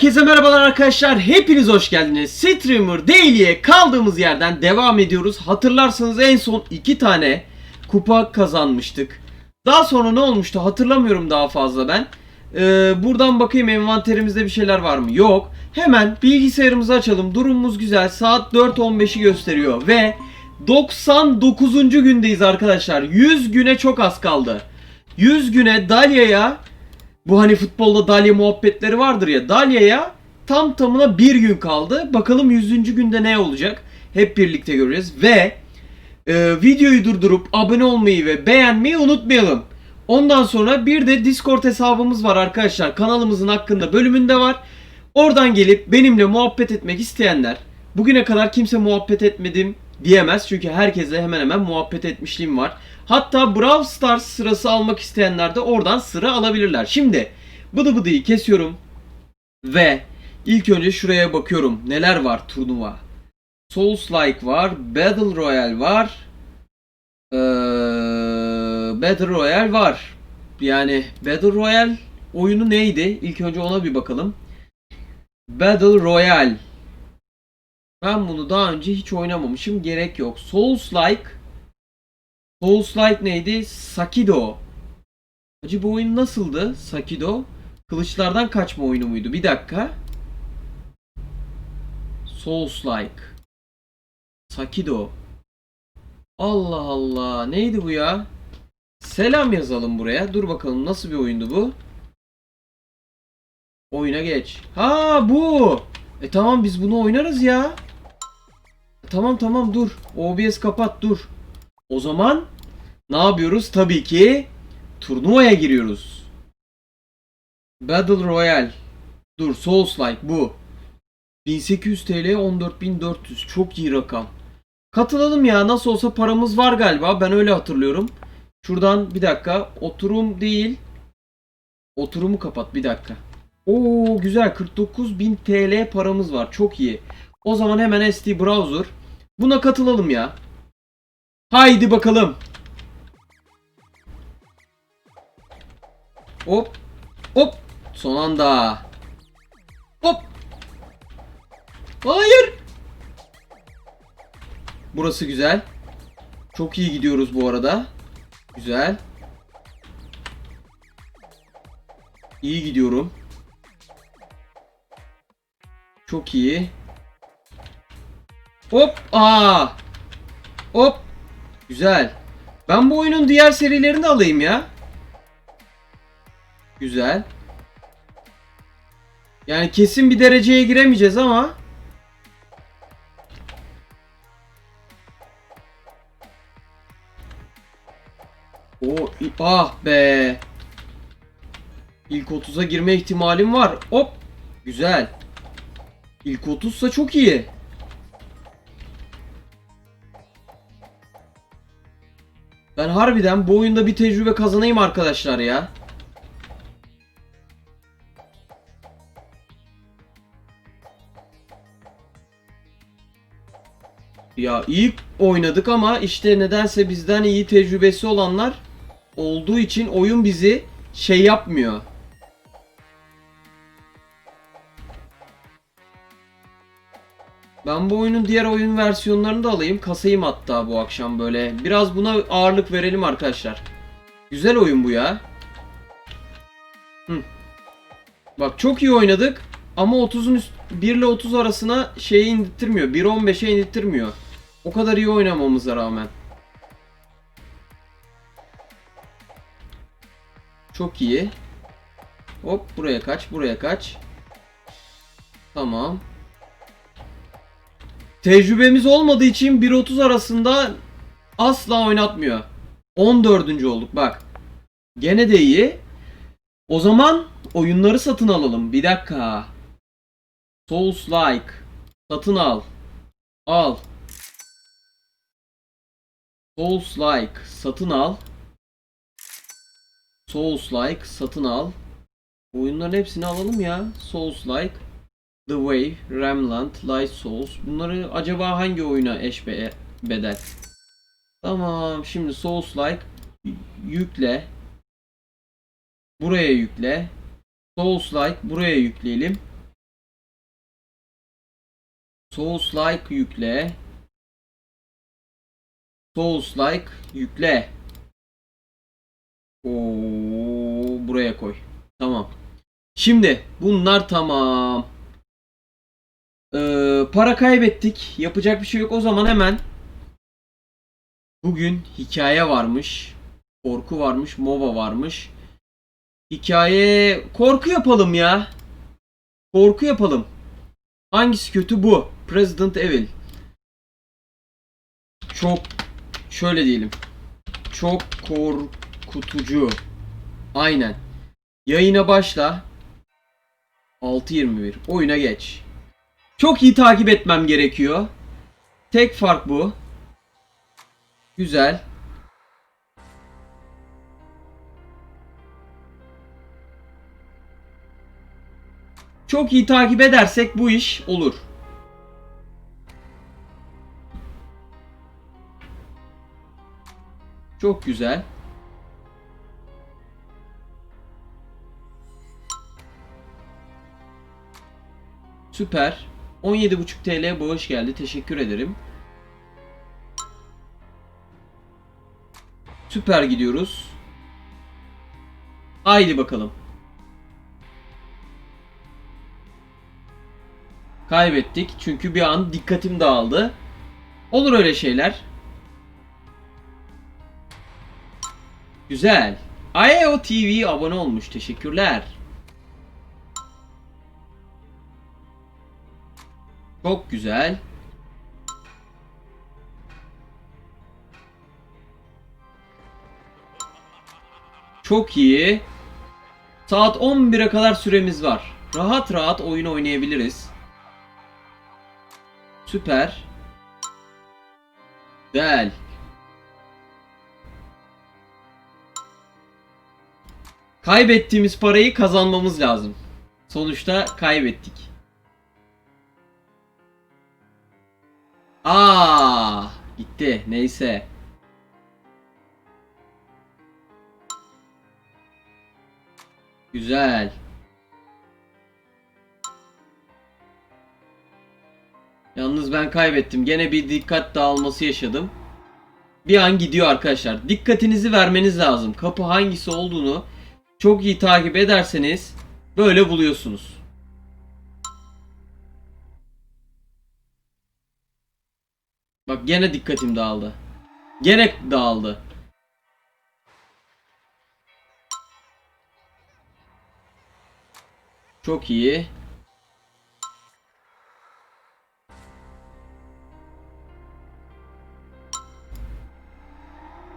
Herkese merhabalar arkadaşlar. Hepiniz hoş geldiniz. Streamer Daily'e kaldığımız yerden devam ediyoruz. Hatırlarsanız en son iki tane kupa kazanmıştık. Daha sonra ne olmuştu hatırlamıyorum daha fazla ben. Ee, buradan bakayım envanterimizde bir şeyler var mı? Yok. Hemen bilgisayarımızı açalım. Durumumuz güzel. Saat 4.15'i gösteriyor ve 99. gündeyiz arkadaşlar. 100 güne çok az kaldı. 100 güne Dalia'ya bu hani futbolda Dalia muhabbetleri vardır ya. Dalia'ya tam tamına bir gün kaldı. Bakalım 100. günde ne olacak? Hep birlikte göreceğiz. Ve e, videoyu durdurup abone olmayı ve beğenmeyi unutmayalım. Ondan sonra bir de Discord hesabımız var arkadaşlar. Kanalımızın hakkında bölümünde var. Oradan gelip benimle muhabbet etmek isteyenler bugüne kadar kimse muhabbet etmedim diyemez. Çünkü herkesle hemen hemen muhabbet etmişliğim var. Hatta Brawl Stars sırası almak isteyenler de oradan sıra alabilirler. Şimdi bıdı bıdıyı kesiyorum ve ilk önce şuraya bakıyorum. Neler var turnuva? Souls Like var, Battle Royale var. Ee, Battle Royale var. Yani Battle Royale oyunu neydi? İlk önce ona bir bakalım. Battle Royale. Ben bunu daha önce hiç oynamamışım. Gerek yok. Souls Like. Souls Like neydi? Sakido. Acaba bu oyun nasıldı? Sakido. Kılıçlardan kaçma oyunu muydu? Bir dakika. Souls Like. Sakido. Allah Allah. Neydi bu ya? Selam yazalım buraya. Dur bakalım nasıl bir oyundu bu? Oyuna geç. Ha bu. E tamam biz bunu oynarız ya. Tamam tamam dur. OBS kapat dur. O zaman ne yapıyoruz? Tabii ki turnuvaya giriyoruz. Battle Royale. Dur Souls Like bu. 1800 TL 14400 çok iyi rakam. Katılalım ya nasıl olsa paramız var galiba ben öyle hatırlıyorum. Şuradan bir dakika oturum değil. Oturumu kapat bir dakika. Oo güzel 49.000 TL paramız var çok iyi. O zaman hemen ST Browser. Buna katılalım ya. Haydi bakalım. Hop. Hop. Son anda. Hop. Hayır. Burası güzel. Çok iyi gidiyoruz bu arada. Güzel. İyi gidiyorum. Çok iyi. Hop. Aa. Hop. Güzel. Ben bu oyunun diğer serilerini alayım ya. Güzel. Yani kesin bir dereceye giremeyeceğiz ama. O ah be. İlk 30'a girme ihtimalim var. Hop. Güzel. İlk 30 ise çok iyi. Ben harbiden bu oyunda bir tecrübe kazanayım arkadaşlar ya. Ya iyi oynadık ama işte nedense bizden iyi tecrübesi olanlar olduğu için oyun bizi şey yapmıyor. Ben bu oyunun diğer oyun versiyonlarını da alayım. Kasayım hatta bu akşam böyle. Biraz buna ağırlık verelim arkadaşlar. Güzel oyun bu ya. Hı. Bak çok iyi oynadık. Ama 30'un üst 1 ile 30 arasına şeyi indirtmiyor. 1.15'e indirtmiyor. O kadar iyi oynamamıza rağmen. Çok iyi. Hop buraya kaç, buraya kaç. Tamam. Tecrübemiz olmadığı için 1.30 arasında asla oynatmıyor. 14. olduk bak. Gene de iyi. O zaman oyunları satın alalım. Bir dakika. Souls like. Satın al. Al. Souls like. Satın al. Souls like. Satın al. Oyunların hepsini alalım ya. Souls like. The Way, Remnant, Light Souls. Bunları acaba hangi oyuna eş be- bedel? Tamam. Şimdi Souls like yükle. Buraya yükle. Souls like buraya yükleyelim. Souls like yükle. Souls like yükle. Oo, buraya koy. Tamam. Şimdi bunlar tamam. Ee, para kaybettik. Yapacak bir şey yok. O zaman hemen bugün hikaye varmış. Korku varmış. MOBA varmış. Hikaye korku yapalım ya. Korku yapalım. Hangisi kötü bu? President Evil. Çok şöyle diyelim. Çok korkutucu. Aynen. Yayına başla. 6.21. Oyuna geç. Çok iyi takip etmem gerekiyor. Tek fark bu. Güzel. Çok iyi takip edersek bu iş olur. Çok güzel. Süper. 17.5 TL bağış geldi. Teşekkür ederim. Süper gidiyoruz. Haydi bakalım. Kaybettik çünkü bir an dikkatim dağıldı. Olur öyle şeyler. Güzel. IAO TV abone olmuş. Teşekkürler. Çok güzel. Çok iyi. Saat 11'e kadar süremiz var. Rahat rahat oyun oynayabiliriz. Süper. Güzel. Kaybettiğimiz parayı kazanmamız lazım. Sonuçta kaybettik. Aa, gitti. Neyse. Güzel. Yalnız ben kaybettim. Gene bir dikkat dağılması yaşadım. Bir an gidiyor arkadaşlar. Dikkatinizi vermeniz lazım. Kapı hangisi olduğunu çok iyi takip ederseniz böyle buluyorsunuz. Bak gene dikkatim dağıldı. Gene dağıldı. Çok iyi.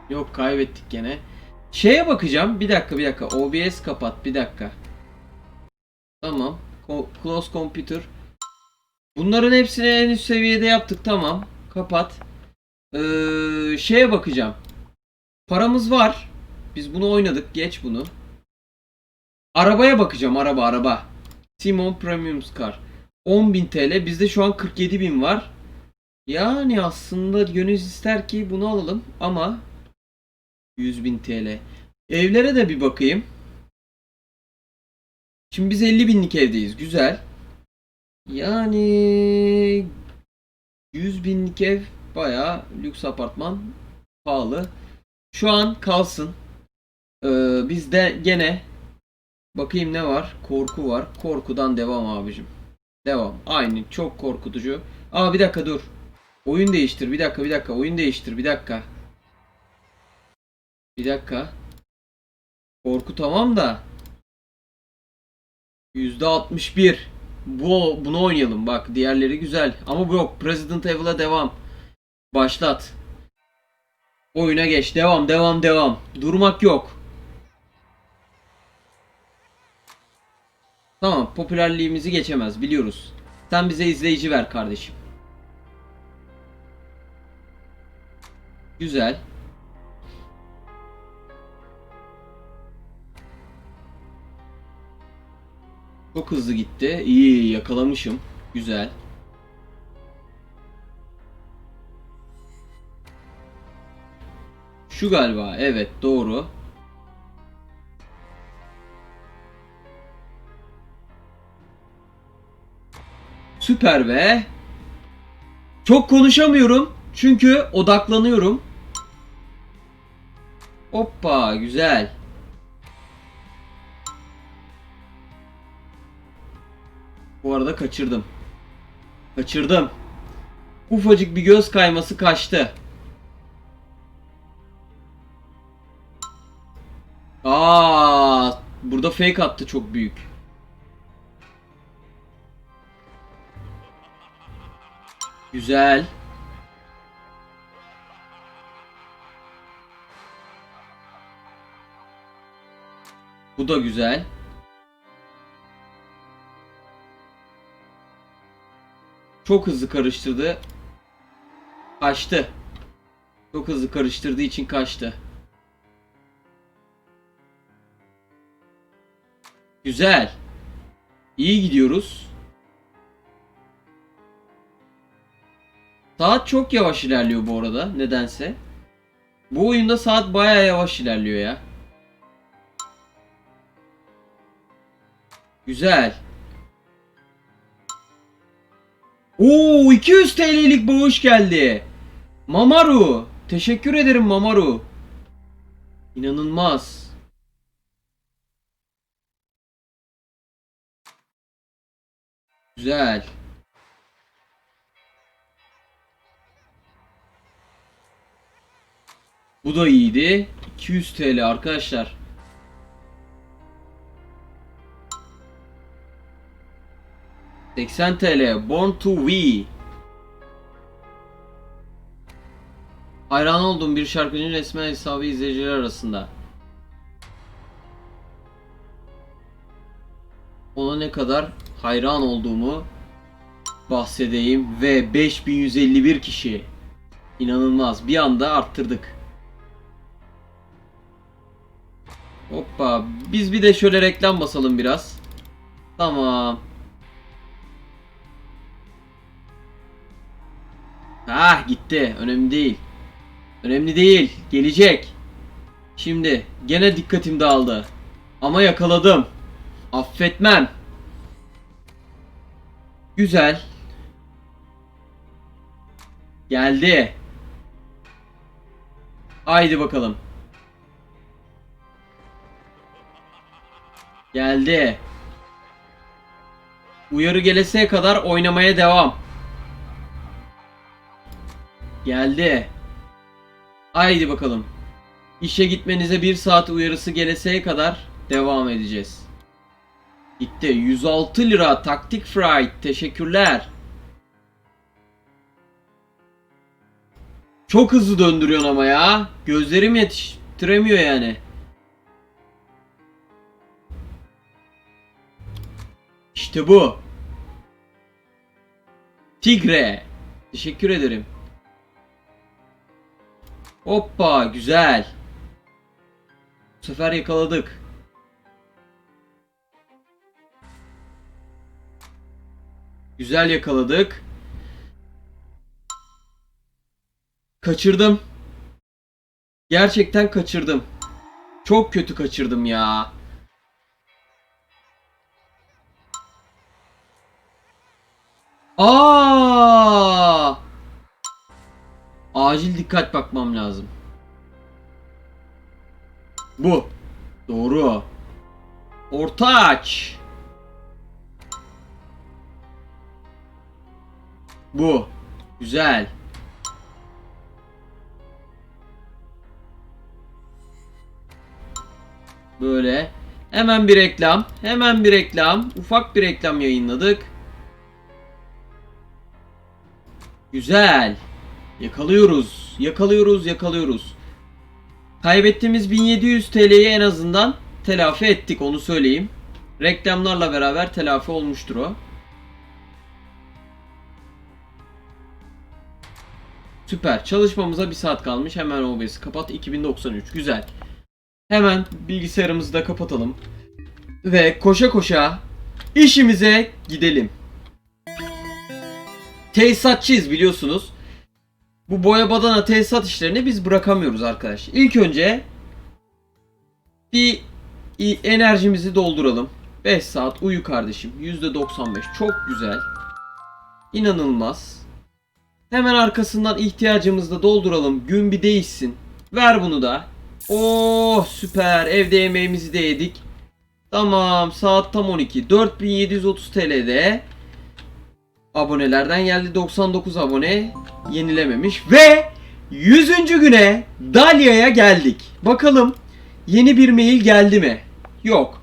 Yok kaybettik gene. Şeye bakacağım. Bir dakika bir dakika. OBS kapat. Bir dakika. Tamam. Close Computer. Bunların hepsini en üst seviyede yaptık. Tamam. Kapat. Ee, şeye bakacağım. Paramız var. Biz bunu oynadık. Geç bunu. Arabaya bakacağım. Araba araba. Simon Premium Car. 10.000 TL. Bizde şu an 47.000 var. Yani aslında gönül ister ki bunu alalım ama 100.000 TL. Evlere de bir bakayım. Şimdi biz 50 binlik evdeyiz. Güzel. Yani 100 binlik ev bayağı lüks apartman pahalı. Şu an kalsın. Ee, bizde gene bakayım ne var? Korku var. Korkudan devam abicim. Devam. Aynı. Çok korkutucu. Aa bir dakika dur. Oyun değiştir. Bir dakika bir dakika. Oyun değiştir. Bir dakika. Bir dakika. Korku tamam da. %61. Bu bunu oynayalım bak. Diğerleri güzel. Ama yok. President Evil'a devam. Başlat. Oyuna geç. Devam, devam, devam. Durmak yok. Tamam, popülerliğimizi geçemez biliyoruz. Sen bize izleyici ver kardeşim. Güzel. Çok hızlı gitti. İyi yakalamışım. Güzel. Şu galiba. Evet doğru. Süper be. Çok konuşamıyorum çünkü odaklanıyorum. Hoppa güzel. Bu arada kaçırdım. Kaçırdım. Ufacık bir göz kayması kaçtı. Aa, burada fake attı çok büyük. Güzel. Bu da güzel. Çok hızlı karıştırdı. Kaçtı. Çok hızlı karıştırdığı için kaçtı. Güzel. İyi gidiyoruz. Saat çok yavaş ilerliyor bu arada nedense. Bu oyunda saat bayağı yavaş ilerliyor ya. Güzel. Oo 200 TL'lik bağış geldi. Mamaru. Teşekkür ederim Mamaru. İnanılmaz. Güzel. Bu da iyiydi. 200 TL arkadaşlar. ...80 TL. Born to We. Hayran olduğum bir şarkıcının resmen hesabı izleyiciler arasında. Ona ne kadar hayran olduğumu bahsedeyim ve 5151 kişi. İnanılmaz. Bir anda arttırdık. Hoppa. Biz bir de şöyle reklam basalım biraz. Tamam. Ah gitti. Önemli değil. Önemli değil. Gelecek. Şimdi gene dikkatim dağıldı. Ama yakaladım. Affetmem. Güzel. Geldi. Haydi bakalım. Geldi. Uyarı geleseye kadar oynamaya devam. Geldi. Haydi bakalım. İşe gitmenize bir saat uyarısı geleseye kadar devam edeceğiz. Gitti. 106 lira taktik fried. Teşekkürler. Çok hızlı döndürüyorsun ama ya. Gözlerim yetiştiremiyor yani. İşte bu. Tigre. Teşekkür ederim. Hoppa güzel. Bu sefer yakaladık. Güzel yakaladık. Kaçırdım. Gerçekten kaçırdım. Çok kötü kaçırdım ya. Aa! Acil dikkat bakmam lazım. Bu. Doğru. Ortaç. Bu. Güzel. Böyle. Hemen bir reklam. Hemen bir reklam. Ufak bir reklam yayınladık. Güzel. Yakalıyoruz. Yakalıyoruz, yakalıyoruz. Kaybettiğimiz 1700 TL'yi en azından telafi ettik onu söyleyeyim. Reklamlarla beraber telafi olmuştur o. Süper. Çalışmamıza bir saat kalmış. Hemen OBS'i kapat. 2093. Güzel. Hemen bilgisayarımızı da kapatalım. Ve koşa koşa işimize gidelim. Tesisatçıyız biliyorsunuz. Bu boya badana tesisat işlerini biz bırakamıyoruz arkadaşlar. İlk önce bir enerjimizi dolduralım. 5 saat uyu kardeşim. %95 çok güzel. İnanılmaz. Hemen arkasından ihtiyacımızı da dolduralım. Gün bir değişsin. Ver bunu da. Oh süper. Evde yemeğimizi de yedik. Tamam saat tam 12. 4730 TL'de abonelerden geldi 99 abone yenilememiş ve 100. güne Dalia'ya geldik. Bakalım yeni bir mail geldi mi? Yok.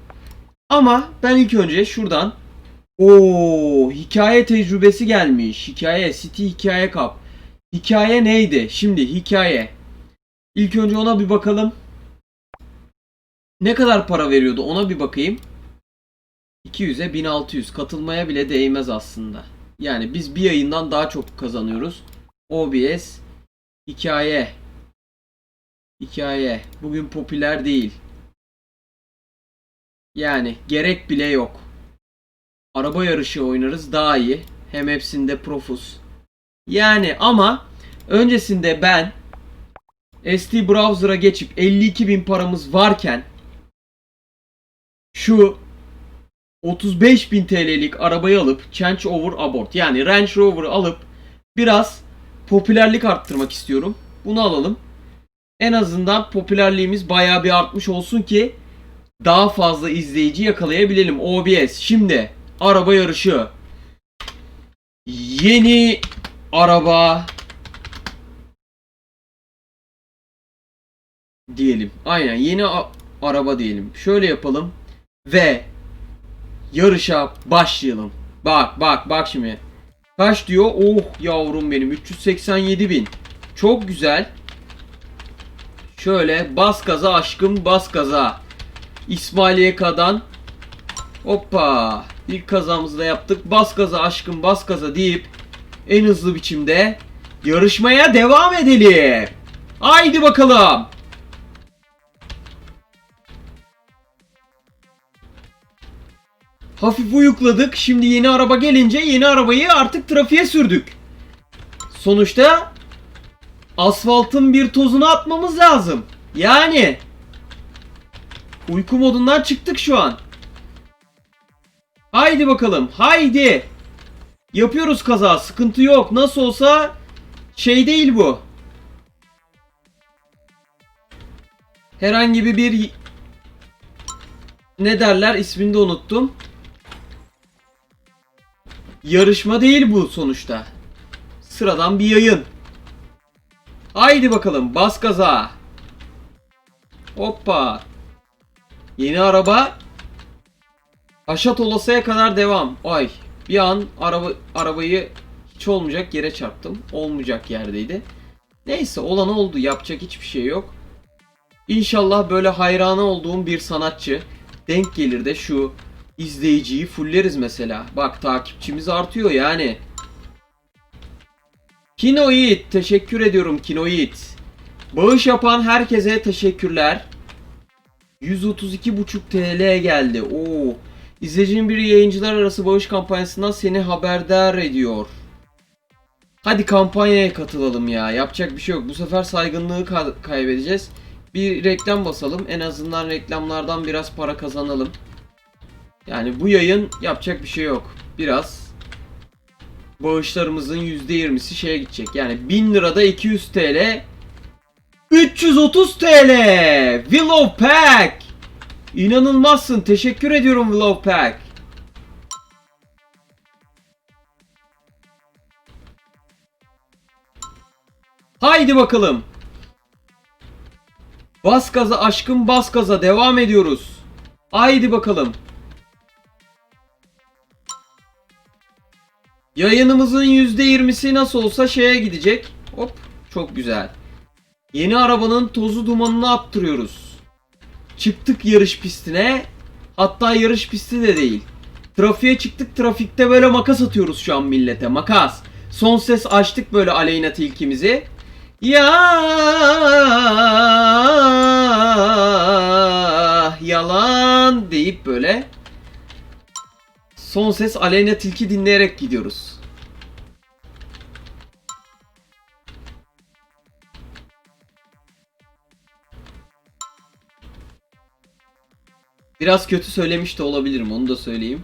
Ama ben ilk önce şuradan o hikaye tecrübesi gelmiş. Hikaye City hikaye kap. Hikaye neydi? Şimdi hikaye. İlk önce ona bir bakalım. Ne kadar para veriyordu ona bir bakayım. 200'e 1600 katılmaya bile değmez aslında. Yani biz bir yayından daha çok kazanıyoruz. OBS hikaye hikaye bugün popüler değil. Yani gerek bile yok. Araba yarışı oynarız daha iyi. Hem hepsinde profus. Yani ama öncesinde ben SD Browser'a geçip 52.000 paramız varken şu 35.000 TL'lik arabayı alıp Change Over Abort yani Range Rover'ı alıp biraz popülerlik arttırmak istiyorum. Bunu alalım. En azından popülerliğimiz bayağı bir artmış olsun ki daha fazla izleyici yakalayabilelim. OBS. Şimdi araba yarışı. Yeni araba diyelim. Aynen yeni araba diyelim. Şöyle yapalım ve yarışa başlayalım. Bak bak bak şimdi. Kaç diyor? Oh yavrum benim 387 bin. Çok güzel. Şöyle bas gaza aşkım bas gaza. İsmail YK'dan hoppa ilk kazamızı da yaptık. Bas gaza aşkım bas gaza deyip en hızlı biçimde yarışmaya devam edelim. Haydi bakalım. Hafif uyukladık. Şimdi yeni araba gelince yeni arabayı artık trafiğe sürdük. Sonuçta asfaltın bir tozunu atmamız lazım. Yani uyku modundan çıktık şu an. Haydi bakalım. Haydi. Yapıyoruz kaza. Sıkıntı yok. Nasıl olsa şey değil bu. Herhangi bir ne derler ismini de unuttum. Yarışma değil bu sonuçta. Sıradan bir yayın. Haydi bakalım bas gaza. Hoppa. Yeni araba. Haşat olasıya kadar devam. Ay bir an araba arabayı hiç olmayacak yere çarptım. Olmayacak yerdeydi. Neyse olan oldu. Yapacak hiçbir şey yok. İnşallah böyle hayranı olduğum bir sanatçı denk gelir de şu izleyiciyi fulleriz mesela. Bak takipçimiz artıyor yani. Kinoid teşekkür ediyorum Kinoid. Bağış yapan herkese teşekkürler. 132,5 TL geldi. Oo. İzleyicinin biri yayıncılar arası bağış kampanyasından seni haberdar ediyor. Hadi kampanyaya katılalım ya. Yapacak bir şey yok. Bu sefer saygınlığı ka- kaybedeceğiz. Bir reklam basalım. En azından reklamlardan biraz para kazanalım. Yani bu yayın yapacak bir şey yok. Biraz bağışlarımızın %20'si şeye gidecek. Yani 1000 lirada 200 TL 330 TL Willow Pack İnanılmazsın. Teşekkür ediyorum Willow Pack. Haydi bakalım. Bas gaza aşkım bas gaza devam ediyoruz. Haydi bakalım. Yayınımızın %20'si nasıl olsa şeye gidecek. Hop çok güzel. Yeni arabanın tozu dumanını attırıyoruz. Çıktık yarış pistine. Hatta yarış pisti de değil. Trafiğe çıktık trafikte böyle makas atıyoruz şu an millete makas. Son ses açtık böyle aleyna tilkimizi. Ya yalan deyip böyle son ses aleyna tilki dinleyerek gidiyoruz. Biraz kötü söylemiş de olabilirim onu da söyleyeyim.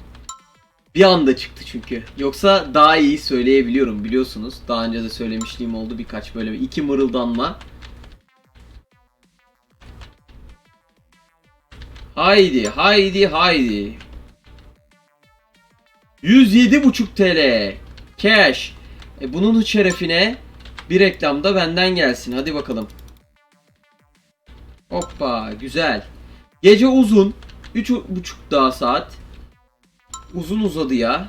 Bir anda çıktı çünkü. Yoksa daha iyi söyleyebiliyorum biliyorsunuz. Daha önce de söylemişliğim oldu birkaç böyle iki mırıldanma. Haydi, haydi, haydi. 107,5 TL. Cash. E bunun şerefine bir reklam da benden gelsin. Hadi bakalım. Hoppa, güzel. Gece uzun. 3,5 daha saat. Uzun uzadı ya.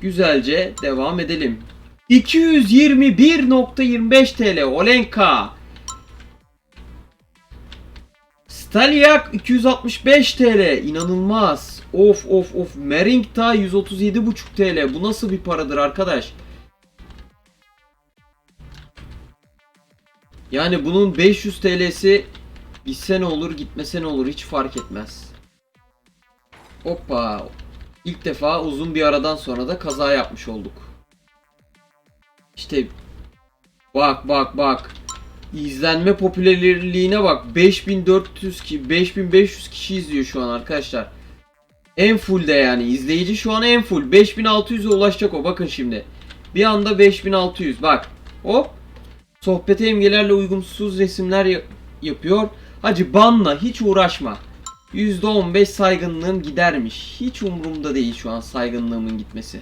Güzelce devam edelim. 221.25 TL Olenka. Staliak 265 TL. İnanılmaz. Of of of. Meringta 137.5 TL. Bu nasıl bir paradır arkadaş? Yani bunun 500 TL'si gitse ne olur gitmese ne olur hiç fark etmez. Hoppa. İlk defa uzun bir aradan sonra da kaza yapmış olduk. İşte bak bak bak. İzlenme popülerliğine bak. 5400 ki 5500 kişi izliyor şu an arkadaşlar. En full de yani izleyici şu an en full. 5600'e ulaşacak o bakın şimdi. Bir anda 5600 bak. Hop. Sohbete imgelerle uygunsuz resimler ya- yapıyor. Hacı banla hiç uğraşma. %15 saygınlığım gidermiş. Hiç umurumda değil şu an saygınlığımın gitmesi.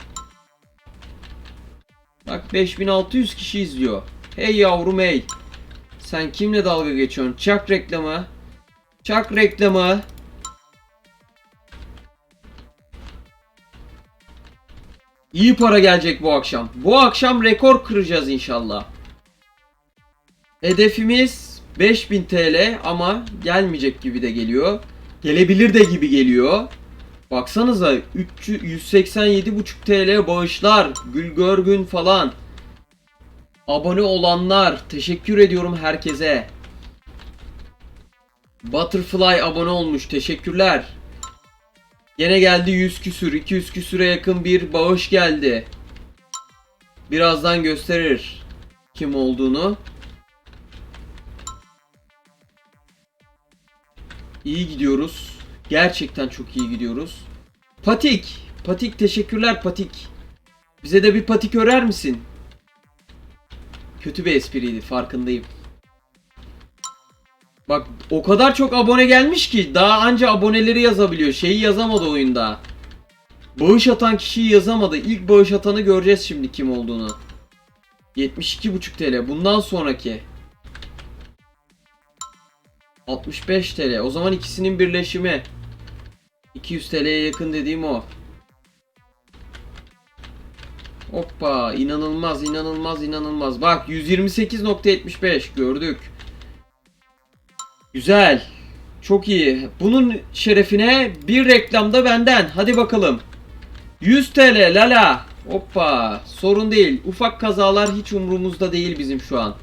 Bak 5600 kişi izliyor. Hey yavrum hey. Sen kimle dalga geçiyorsun? Çak reklamı. Çak reklamı. İyi para gelecek bu akşam. Bu akşam rekor kıracağız inşallah. Hedefimiz 5000 TL ama gelmeyecek gibi de geliyor. Gelebilir de gibi geliyor. Baksanıza 300 187,5 TL bağışlar. Gül Görgün falan. Abone olanlar teşekkür ediyorum herkese. Butterfly abone olmuş. Teşekkürler. Yine geldi 100 küsür, 200 küsüre yakın bir bağış geldi. Birazdan gösterir kim olduğunu. İyi gidiyoruz. Gerçekten çok iyi gidiyoruz. Patik. Patik teşekkürler Patik. Bize de bir patik örer misin? Kötü bir espriydi farkındayım. Bak o kadar çok abone gelmiş ki daha anca aboneleri yazabiliyor. Şeyi yazamadı oyunda. Bağış atan kişiyi yazamadı. İlk bağış atanı göreceğiz şimdi kim olduğunu. 72,5 TL. Bundan sonraki. 65 TL. O zaman ikisinin birleşimi. 200 TL'ye yakın dediğim o. Hoppa inanılmaz inanılmaz inanılmaz. Bak 128.75 gördük. Güzel. Çok iyi. Bunun şerefine bir reklamda benden. Hadi bakalım. 100 TL lala. Hoppa. Sorun değil. Ufak kazalar hiç umurumuzda değil bizim şu an.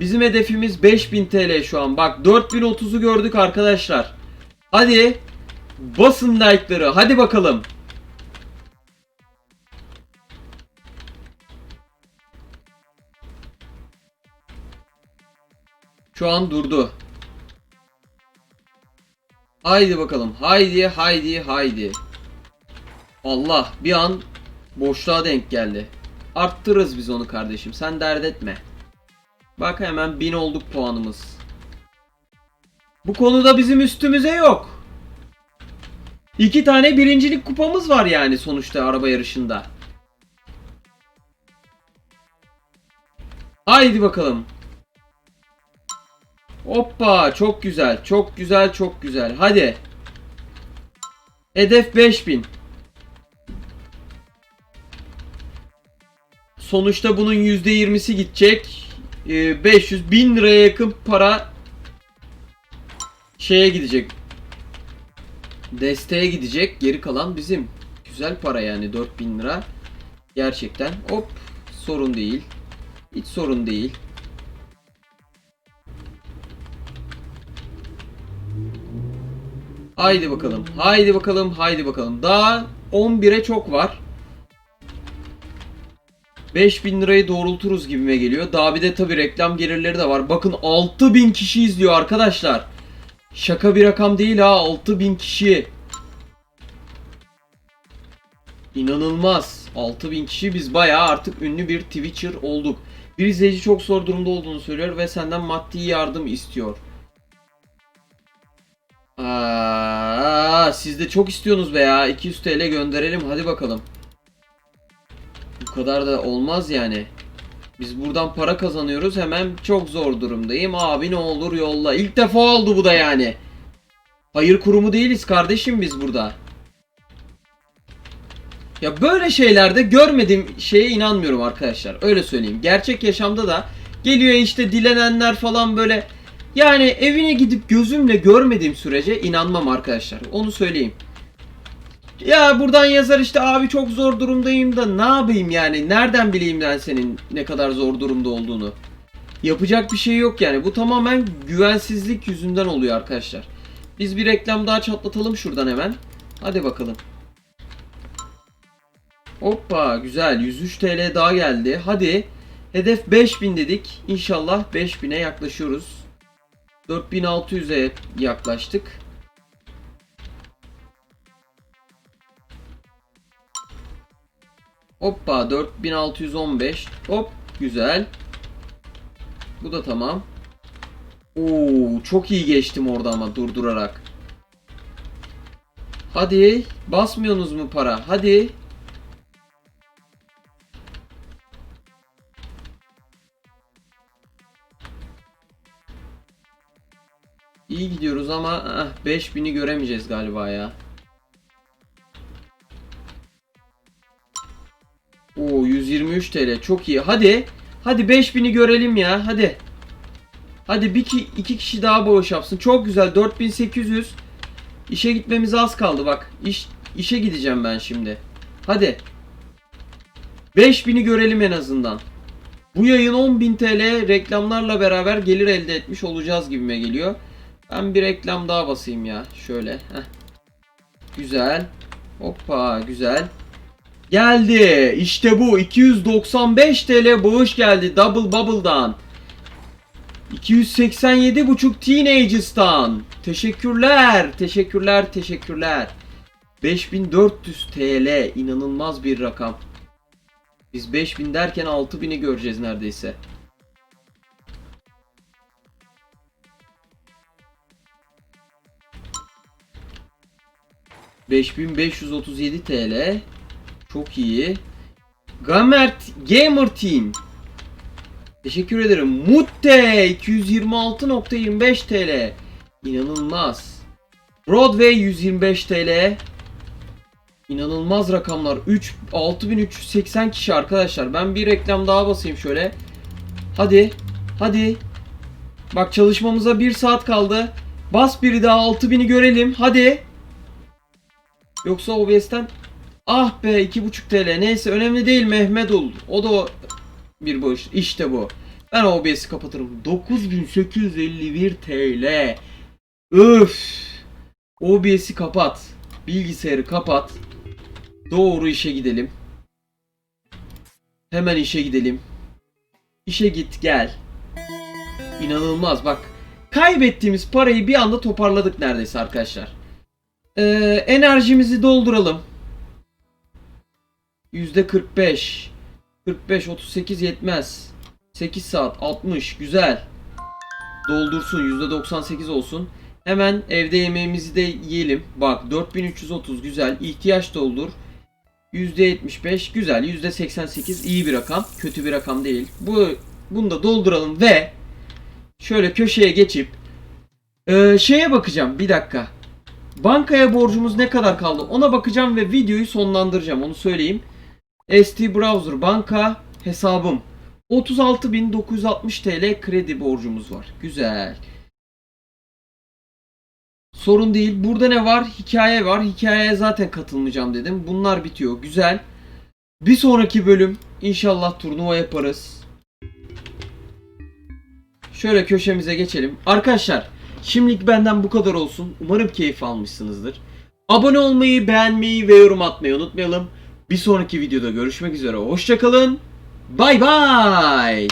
Bizim hedefimiz 5000 TL şu an. Bak 4030'u gördük arkadaşlar. Hadi basın like'ları. Hadi bakalım. Şu an durdu. Haydi bakalım. Haydi haydi haydi. Allah bir an boşluğa denk geldi. Arttırırız biz onu kardeşim. Sen dert etme. Bak hemen 1000 olduk puanımız. Bu konuda bizim üstümüze yok. İki tane birincilik kupamız var yani sonuçta araba yarışında. Haydi bakalım. Hoppa çok güzel çok güzel çok güzel hadi. Hedef 5000. Sonuçta bunun %20'si gidecek. Ee, 500 bin liraya yakın para şeye gidecek. Desteğe gidecek. Geri kalan bizim. Güzel para yani 4000 lira. Gerçekten. Hop sorun değil. Hiç sorun değil. Haydi bakalım. Haydi bakalım. Haydi bakalım. Daha 11'e çok var. 5000 lirayı doğrulturuz gibime geliyor. Daha bir de tabi reklam gelirleri de var. Bakın 6000 kişi izliyor arkadaşlar. Şaka bir rakam değil ha 6000 kişi. İnanılmaz. 6000 kişi biz bayağı artık ünlü bir Twitcher olduk. Bir izleyici çok zor durumda olduğunu söylüyor ve senden maddi yardım istiyor. Aa, siz de çok istiyorsunuz be ya. 200 TL gönderelim hadi bakalım. Bu kadar da olmaz yani. Biz buradan para kazanıyoruz hemen çok zor durumdayım. Abi ne olur yolla. İlk defa oldu bu da yani. Hayır kurumu değiliz kardeşim biz burada. Ya böyle şeylerde görmediğim şeye inanmıyorum arkadaşlar. Öyle söyleyeyim. Gerçek yaşamda da geliyor işte dilenenler falan böyle. Yani evine gidip gözümle görmediğim sürece inanmam arkadaşlar. Onu söyleyeyim. Ya buradan yazar işte abi çok zor durumdayım da ne yapayım yani? Nereden bileyim ben senin ne kadar zor durumda olduğunu? Yapacak bir şey yok yani. Bu tamamen güvensizlik yüzünden oluyor arkadaşlar. Biz bir reklam daha çatlatalım şuradan hemen. Hadi bakalım. Hoppa güzel 103 TL daha geldi. Hadi hedef 5000 dedik. İnşallah 5000'e yaklaşıyoruz. 4600'e yaklaştık. Hoppa 4615. Hop güzel. Bu da tamam. Oo çok iyi geçtim orada ama durdurarak. Hadi basmıyorsunuz mu para? Hadi. İyi gidiyoruz ama ah, 5000'i göremeyeceğiz galiba ya. Oo 123 TL çok iyi. Hadi. Hadi 5000'i görelim ya. Hadi. Hadi bir ki iki kişi daha bağış yapsın. Çok güzel. 4800. İşe gitmemiz az kaldı bak. İş işe gideceğim ben şimdi. Hadi. 5000'i görelim en azından. Bu yayın 10.000 TL reklamlarla beraber gelir elde etmiş olacağız gibime geliyor. Ben bir reklam daha basayım ya. Şöyle. Heh. Güzel. Hoppa güzel. Geldi. İşte bu. 295 TL bağış geldi. Double Bubble'dan. 287,5 Teenagers'tan. Teşekkürler. Teşekkürler. Teşekkürler. 5400 TL. inanılmaz bir rakam. Biz 5000 derken 6000'i göreceğiz neredeyse. ...5537 TL... ...çok iyi... ...Gamert Gamer Team... ...teşekkür ederim... ...Mutte 226.25 TL... ...inanılmaz... ...Broadway 125 TL... İnanılmaz rakamlar. 3 6380 kişi arkadaşlar. Ben bir reklam daha basayım şöyle. Hadi. Hadi. Bak çalışmamıza 1 saat kaldı. Bas biri daha 6000'i görelim. Hadi. Yoksa OBS'ten Ah be 2.5 TL. Neyse önemli değil Mehmetul. O da o bir boş. İşte bu. Ben OBS'i kapatırım. 9851 TL. Öf. OBS'i kapat. Bilgisayarı kapat. Doğru işe gidelim. Hemen işe gidelim. İşe git gel. İnanılmaz bak. Kaybettiğimiz parayı bir anda toparladık neredeyse arkadaşlar. Ee, enerjimizi dolduralım. Yüzde 45. 45 38 yetmez. 8 saat 60 güzel. Doldursun yüzde 98 olsun. Hemen evde yemeğimizi de yiyelim. Bak 4330 güzel. İhtiyaç doldur. %75 güzel. %88 iyi bir rakam. Kötü bir rakam değil. Bu bunu da dolduralım ve şöyle köşeye geçip eee, şeye bakacağım. Bir dakika. Bankaya borcumuz ne kadar kaldı? Ona bakacağım ve videoyu sonlandıracağım. Onu söyleyeyim. ST Browser banka hesabım. 36.960 TL kredi borcumuz var. Güzel. Sorun değil. Burada ne var? Hikaye var. Hikayeye zaten katılmayacağım dedim. Bunlar bitiyor. Güzel. Bir sonraki bölüm inşallah turnuva yaparız. Şöyle köşemize geçelim. Arkadaşlar şimdilik benden bu kadar olsun. Umarım keyif almışsınızdır. Abone olmayı, beğenmeyi ve yorum atmayı unutmayalım. Bir sonraki videoda görüşmek üzere. Hoşçakalın. Bay bay.